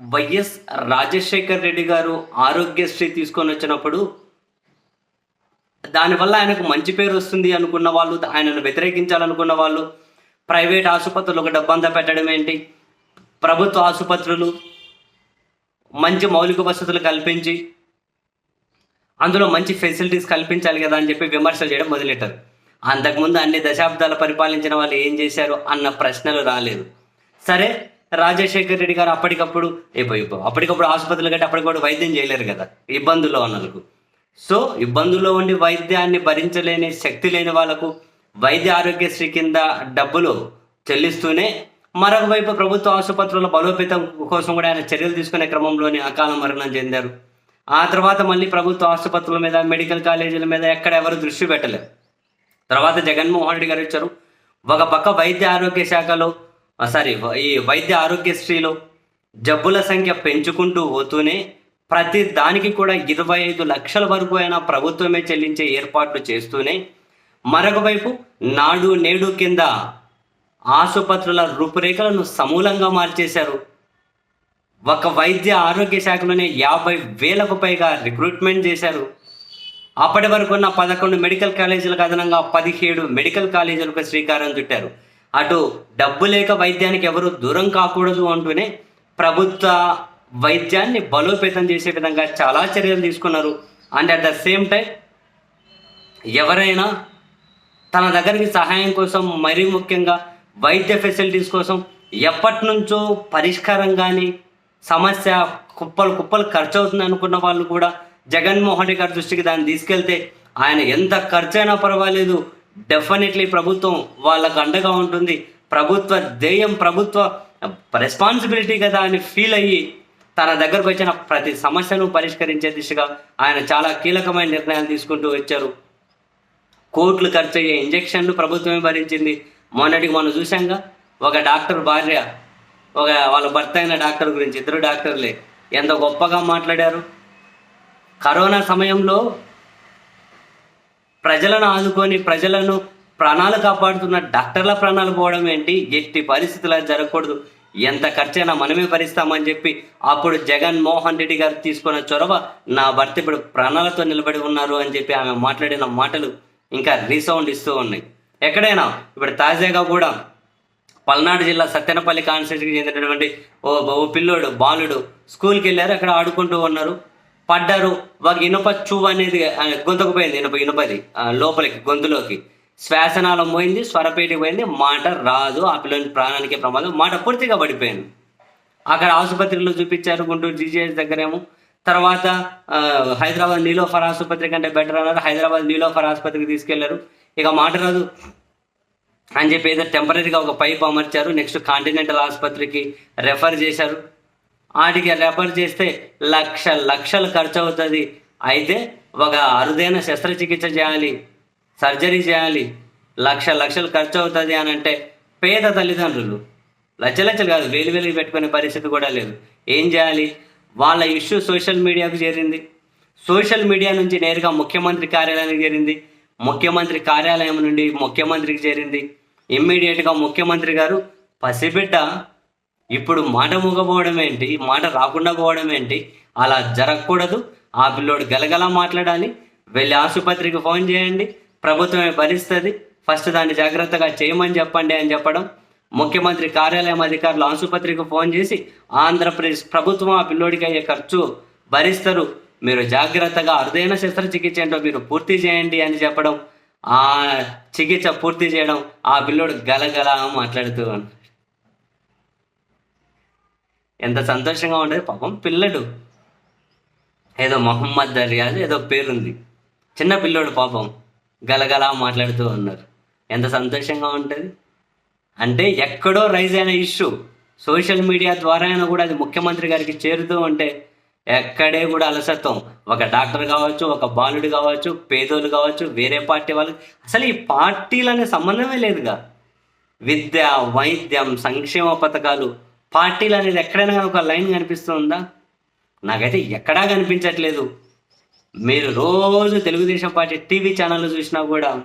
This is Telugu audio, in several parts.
వైఎస్ రాజశేఖర్ రెడ్డి గారు ఆరోగ్యశ్రీ తీసుకొని వచ్చినప్పుడు దానివల్ల ఆయనకు మంచి పేరు వస్తుంది అనుకున్న వాళ్ళు ఆయనను వ్యతిరేకించాలనుకున్న వాళ్ళు ప్రైవేట్ ఆసుపత్రులకు డబ్బంతా పెట్టడం ఏంటి? ప్రభుత్వ ఆసుపత్రులు మంచి మౌలిక వసతులు కల్పించి అందులో మంచి ఫెసిలిటీస్ కల్పించాలి కదా అని చెప్పి విమర్శలు చేయడం మొదలెట్టారు. అంతకుముందు అన్ని దశాబ్దాలు పరిపాలించిన వాళ్ళు ఏం చేశారు అన్న ప్రశ్నలు రాలేదు. సరే రాజశేఖర్ రెడ్డి గారు అప్పటికప్పుడు అప్పటికప్పుడు ఆసుపత్రులు కంటే అప్పటికప్పుడు వైద్యం చేయలేరు కదా ఇబ్బందుల్లో ఉన్నందుకు సో ఇబ్బందుల్లో ఉండి వైద్యాన్ని భరించలేని శక్తి లేని వాళ్ళకు వైద్య ఆరోగ్యశ్రీ కింద డబ్బులు చెల్లిస్తూనే మరొక వైపు ప్రభుత్వ ఆసుపత్రుల బలోపేతం కోసం కూడా ఆయన చర్యలు తీసుకునే క్రమంలోనే అకాల మరణం చెందారు. ఆ తర్వాత మళ్ళీ ప్రభుత్వ ఆసుపత్రుల మీద మెడికల్ కాలేజీల మీద ఎక్కడ ఎవరు దృష్టి పెట్టలేదు. తర్వాత జగన్మోహన్ రెడ్డి గారు ఇచ్చారు ఒక పక్క వైద్య ఆరోగ్య శాఖలో సారీ ఈ వైద్య ఆరోగ్యశ్రీలో జబ్బుల సంఖ్య పెంచుకుంటూ పోతూనే ప్రతి దానికి కూడా ఇరవై ఐదు లక్షల వరకు అయినా ప్రభుత్వమే చెల్లించే ఏర్పాట్లు చేస్తూనే మరొక వైపు నాడు నేడు కింద ఆసుపత్రుల రూపురేఖలను సమూలంగా మార్చేశారు. ఒక వైద్య ఆరోగ్య శాఖలోనే యాభై వేలకు పైగా రిక్రూట్మెంట్ చేశారు. అప్పటి వరకు ఉన్న పదకొండు మెడికల్ కాలేజీలకు అదనంగా పదిహేడు మెడికల్ కాలేజీలకు శ్రీకారం చుట్టారు. అటు డబ్బు లేక వైద్యానికి ఎవరు దూరం కాకూడదు అంటూనే ప్రభుత్వ వైద్యాన్ని బలోపేతం చేసే విధంగా చాలా చర్యలు తీసుకున్నారు. And at the same time ఎవరైనా తన దగ్గరికి సహాయం కోసం మరీ ముఖ్యంగా వైద్య ఫెసిలిటీస్ కోసం ఎప్పటి నుంచో పరిష్కారం కానీ సమస్య కుప్పలు కుప్పలు ఖర్చు అవుతుంది అనుకున్న వాళ్ళు కూడా జగన్మోహన్ రెడ్డి గారి దృష్టికి దాన్ని తీసుకెళ్తే ఆయన ఎంత ఖర్చైనా పర్వాలేదు. డెఫినెట్లీ ప్రభుత్వం వాళ్ళకు అండగా ఉంటుంది. ప్రభుత్వ ధ్యేయం ప్రభుత్వ రెస్పాన్సిబిలిటీ కదా అని ఫీల్ అయ్యి తన దగ్గరకు వచ్చిన ప్రతి సమస్యను పరిష్కరించే దిశగా ఆయన చాలా కీలకమైన నిర్ణయాలు తీసుకుంటూ వచ్చారు. కోట్లు ఖర్చు అయ్యే ఇంజక్షన్లు ప్రభుత్వమే భరించింది. మొన్నటికి మనం చూసాంగా ఒక డాక్టర్ భార్య ఒక వాళ్ళ భర్త అయిన డాక్టర్ గురించి ఇద్దరు డాక్టర్లే ఎంత గొప్పగా మాట్లాడారు. కరోనా సమయంలో ప్రజలను ఆదుకొని ప్రజలను ప్రాణాలు కాపాడుతున్న డాక్టర్ల ప్రాణాలు పోవడం ఏంటి? ఎట్టి పరిస్థితులు జరగకూడదు. ఎంత ఖర్చైనా మనమే భరిస్తామని చెప్పి అప్పుడు జగన్ మోహన్ రెడ్డి గారు తీసుకున్న చొరవ నా భర్త ఇప్పుడు ప్రాణాలతో నిలబడి ఉన్నారు అని చెప్పి ఆమె మాట్లాడిన మాటలు ఇంకా రీసౌండ్ ఇస్తూ ఉన్నాయి. ఎక్కడైనా ఇప్పుడు తాజాగా కూడా పల్నాడు జిల్లా సత్యనపల్లి కాన్స్టిట్యూన్సీకి చెందినటువంటి ఓ ఓ పిల్లోడు బాలుడు స్కూల్కి వెళ్ళారు అక్కడ ఆడుకుంటూ ఉన్నారు. పడ్డారు. ఒక ఇనుప చువ్వు అనేది గొంతుకు పోయింది. ఇనుప ఇనుపది. లోపలికి గొంతులోకి. శ్వాసనాళం పోయింది స్వరపేటికి పోయింది. మాట రాదు. ఆ పిల్లని ప్రాణానికి ప్రమాదం. మాట పూర్తిగా పడిపోయింది. అక్కడ ఆసుపత్రిలో చూపించారు గుంటూరు జీజీహెచ్ దగ్గరేమో. తర్వాత హైదరాబాద్ నీలోఫర్ ఆసుపత్రి కంటే బెటర్ అన్నారు. హైదరాబాద్ నీలోఫర్ ఆసుపత్రికి తీసుకెళ్ళారు. ఇక మాట రాదు అని చెప్పి ఏదో టెంపరీగా ఒక పైప్ అమర్చారు. నెక్స్ట్ కాంటినెంటల్ ఆసుపత్రికి రెఫర్ చేశారు. వాటికి రెఫర్ చేస్తే లక్ష లక్షలు ఖర్చు అవుతుంది అయితే ఒక అరుదైన శస్త్రచికిత్స చేయాలి సర్జరీ చేయాలి లక్ష లక్షలు ఖర్చు అవుతుంది అని అంటే పేద తల్లిదండ్రులు లక్ష లక్షలు కాదు వేలు వేలు పెట్టుకునే పరిస్థితి కూడా లేదు. ఏం చేయాలి? వాళ్ళ ఇష్యూ సోషల్ మీడియాకు చేరింది. సోషల్ మీడియా నుంచి నేరుగా ముఖ్యమంత్రి కార్యాలయానికి చేరింది. ముఖ్యమంత్రి కార్యాలయం నుండి ముఖ్యమంత్రికి చేరింది. ఇమ్మీడియట్గా ముఖ్యమంత్రి గారు పసిబిడ్డ ఇప్పుడు మాట మూగపోవడం ఏంటి? మాట రాకుండా పోవడం ఏంటి? అలా జరగకూడదు. ఆ పిల్లోడు గలగల మాట్లాడాలి. వెళ్ళి ఆసుపత్రికి ఫోన్ చేయండి. ప్రభుత్వమే భరిస్తుంది. ఫస్ట్ దాన్ని జాగ్రత్తగా చేయమని చెప్పండి అని చెప్పడం. ముఖ్యమంత్రి కార్యాలయం అధికారులు ఆసుపత్రికి ఫోన్ చేసి ఆంధ్రప్రదేశ్ ప్రభుత్వం ఆ పిల్లోడికి అయ్యే ఖర్చు భరిస్తారు. మీరు జాగ్రత్తగా అరుదైన శస్త్రచికిత్స ఏంటో మీరు పూర్తి చేయండి అని చెప్పడం. ఆ చికిత్స పూర్తి చేయడం. ఆ పిల్లోడు గలగల మాట్లాడుతూ ఎంత సంతోషంగా ఉండేది పాపం పిల్లడు. ఏదో మొహమ్మద్ రియాజ్ ఏదో పేరుంది. చిన్న పిల్లోడు పాపం గలగల మాట్లాడుతూ ఉన్నారు. ఎంత సంతోషంగా ఉంటుంది? అంటే ఎక్కడో రైజ్ అయిన ఇష్యూ. సోషల్ మీడియా ద్వారా అయినా కూడా అది ముఖ్యమంత్రి గారికి చేరుతూ ఉంటే ఎక్కడే కూడా అలసత్వం. ఒక డాక్టర్ కావచ్చు ఒక బాలుడు కావచ్చు పేదోళ్ళు కావచ్చు వేరే పార్టీ వాళ్ళు. అసలు ఈ పార్టీలనే సంబంధమే లేదుగా. విద్య వైద్యం సంక్షేమ పథకాలు పార్టీలు అనేది ఎక్కడైనా కానీ ఒక లైన్ కనిపిస్తుందా? నాకైతే ఎక్కడా కనిపించట్లేదు. మీరు రోజు తెలుగుదేశం పార్టీ టీవీ ఛానళ్ళు చూసినా కూడా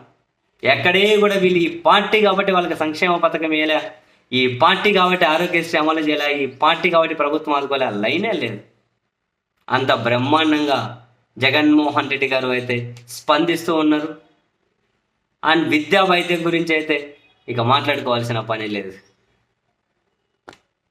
ఎక్కడే కూడా వీళ్ళు ఈ పార్టీ కాబట్టి వాళ్ళకి సంక్షేమ పథకం వేయలే. ఈ పార్టీ కాబట్టి ఆరోగ్యశ్రీ అమలు చేయలే. ఈ పార్టీ కాబట్టి ప్రభుత్వం ఆదుకోలే. లైనే లేదు. అంత బ్రహ్మాండంగా జగన్మోహన్ రెడ్డి గారు అయితే స్పందిస్తూ ఉన్నారు. అండ్ విద్యా వైద్యం గురించి అయితే ఇక మాట్లాడుకోవాల్సిన పని లేదు.